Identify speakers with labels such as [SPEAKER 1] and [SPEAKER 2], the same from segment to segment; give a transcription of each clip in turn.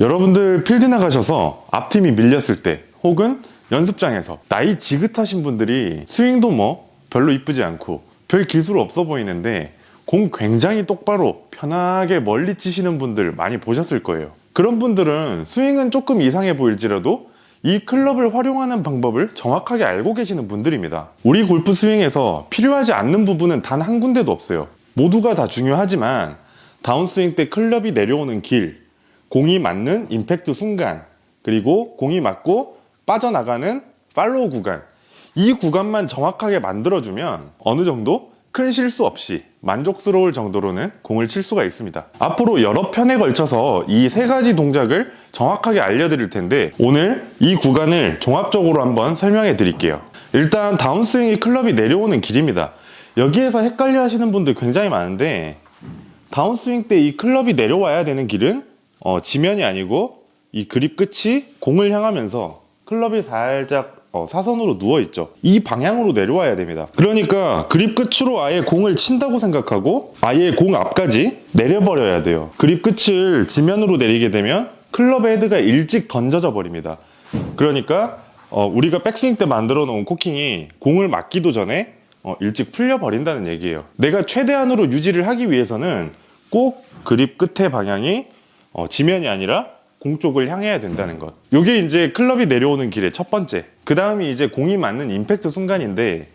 [SPEAKER 1] 여러분들 필드 나가셔서 앞팀이 밀렸을 때 혹은 연습장에서 나이 지긋하신 분들이 스윙도 뭐 별로 이쁘지 않고 별 기술 없어 보이는데 공 굉장히 똑바로 편하게 멀리 치시는 분들 많이 보셨을 거예요. 그런 분들은 스윙은 조금 이상해 보일지라도 이 클럽을 활용하는 방법을 정확하게 알고 계시는 분들입니다. 우리 골프 스윙에서 필요하지 않는 부분은 단 한 군데도 없어요. 모두가 다 중요하지만 다운스윙 때 클럽이 내려오는 길, 공이 맞는 임팩트 순간, 그리고 공이 맞고 빠져나가는 팔로우 구간. 이 구간만 정확하게 만들어주면 어느 정도 큰 실수 없이 만족스러울 정도로는 공을 칠 수가 있습니다. 앞으로 여러 편에 걸쳐서 이 세 가지 동작을 정확하게 알려드릴 텐데 오늘 이 구간을 종합적으로 한번 설명해 드릴게요. 일단 다운스윙이 클럽이 내려오는 길입니다. 여기에서 헷갈려 하시는 분들 굉장히 많은데 다운스윙 때 이 클럽이 내려와야 되는 길은 어, 지면이 아니고 이 그립 끝이 공을 향하면서 클럽이 살짝 어, 사선으로 누워 있죠. 이 방향으로 내려와야 됩니다. 그러니까 그립 끝으로 아예 공을 친다고 생각하고 아예 공 앞까지 내려버려야 돼요. 그립 끝을 지면으로 내리게 되면 클럽 헤드가 일찍 던져져 버립니다. 그러니까 어, 우리가 백스윙 때 만들어 놓은 코킹이 공을 맞기도 전에 어, 일찍 풀려 버린다는 얘기예요. 내가 최대한으로 유지를 하기 위해서는 꼭 그립 끝의 방향이 어, 지면이 아니라 공 쪽을 향해야 된다는 것. 요게 이제 클럽이 내려오는 길의 첫 번째. 그 다음이 이제 공이 맞는 임팩트 순간인데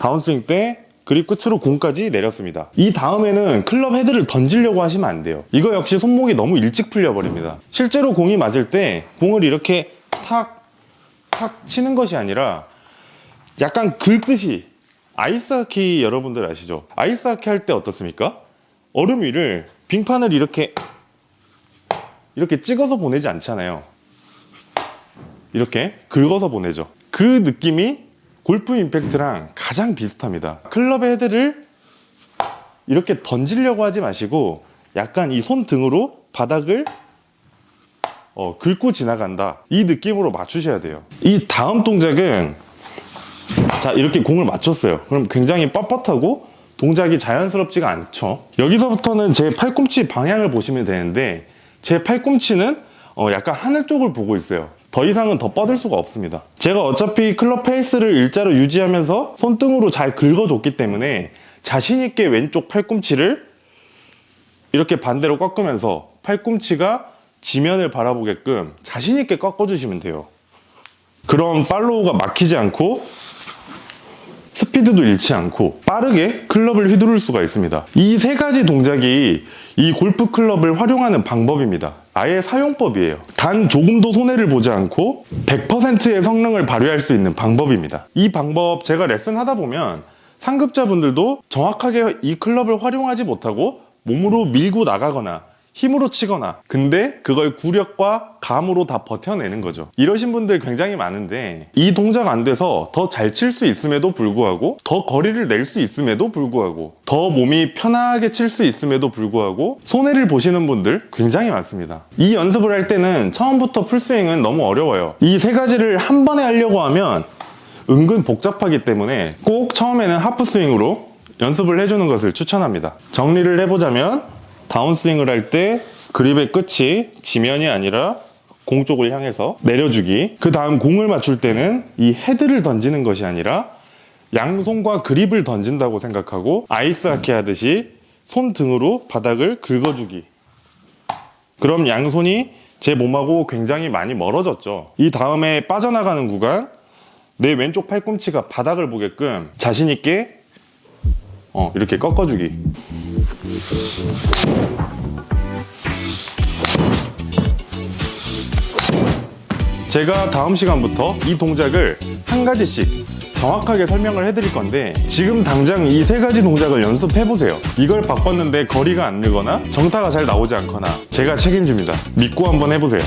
[SPEAKER 1] 다운스윙 때 그립 끝으로 공까지 내렸습니다. 이 다음에는 클럽 헤드를 던지려고 하시면 안 돼요. 이거 역시 손목이 너무 일찍 풀려버립니다. 실제로 공이 맞을 때 공을 이렇게 탁, 탁 치는 것이 아니라 약간 긁듯이 아이스하키 여러분들 아시죠? 아이스하키 할 때 어떻습니까? 얼음 위를 빙판을 이렇게 이렇게 찍어서 보내지 않잖아요. 이렇게 긁어서 보내죠. 그 느낌이 골프 임팩트랑 가장 비슷합니다. 클럽의 헤드를 이렇게 던지려고 하지 마시고 약간 이 손등으로 바닥을 어, 긁고 지나간다. 이 느낌으로 맞추셔야 돼요. 이 다음 동작은 자 이렇게 공을 맞췄어요. 그럼 굉장히 뻣뻣하고 동작이 자연스럽지가 않죠. 여기서부터는 제 팔꿈치 방향을 보시면 되는데 제 팔꿈치는 어, 약간 하늘 쪽을 보고 있어요. 더 이상은 더 뻗을 수가 없습니다. 제가 어차피 클럽 페이스를 일자로 유지하면서 손등으로 잘 긁어줬기 때문에 자신있게 왼쪽 팔꿈치를 이렇게 반대로 꺾으면서 팔꿈치가 지면을 바라보게끔 자신있게 꺾어주시면 돼요. 그럼 팔로우가 막히지 않고 스피드도 잃지 않고 빠르게 클럽을 휘두를 수가 있습니다. 이 세 가지 동작이 이 골프 클럽을 활용하는 방법입니다. 아예 사용법이에요. 단 조금도 손해를 보지 않고 100%의 성능을 발휘할 수 있는 방법입니다. 이 방법 제가 레슨 하다 보면 상급자분들도 정확하게 이 클럽을 활용하지 못하고 몸으로 밀고 나가거나 힘으로 치거나. 근데 그걸 구력과 감으로 다 버텨내는 거죠. 이러신 분들 굉장히 많은데 이 동작 안 돼서 더 잘 칠 수 있음에도 불구하고 더 거리를 낼 수 있음에도 불구하고 더 몸이 편하게 칠 수 있음에도 불구하고 손해를 보시는 분들 굉장히 많습니다. 이 연습을 할 때는 처음부터 풀스윙은 너무 어려워요. 이 세 가지를 한 번에 하려고 하면 은근 복잡하기 때문에 꼭 처음에는 하프 스윙으로 연습을 해주는 것을 추천합니다. 정리를 해보자면 다운스윙을 할 때 그립의 끝이 지면이 아니라 공 쪽을 향해서 내려주기. 그 다음 공을 맞출 때는 이 헤드를 던지는 것이 아니라 양손과 그립을 던진다고 생각하고 아이스하키 하듯이 손 등으로 바닥을 긁어주기. 그럼 양손이 제 몸하고 굉장히 많이 멀어졌죠. 이 다음에 빠져나가는 구간, 내 왼쪽 팔꿈치가 바닥을 보게끔 자신 있게 어, 이렇게 꺾어주기. 제가 다음 시간부터 이 동작을 한 가지씩 정확하게 설명을 해드릴 건데 지금 당장 이 세 가지 동작을 연습해 보세요. 이걸 바꿨는데 거리가 안 늘거나 정타가 잘 나오지 않거나 제가 책임집니다. 믿고 한번 해보세요.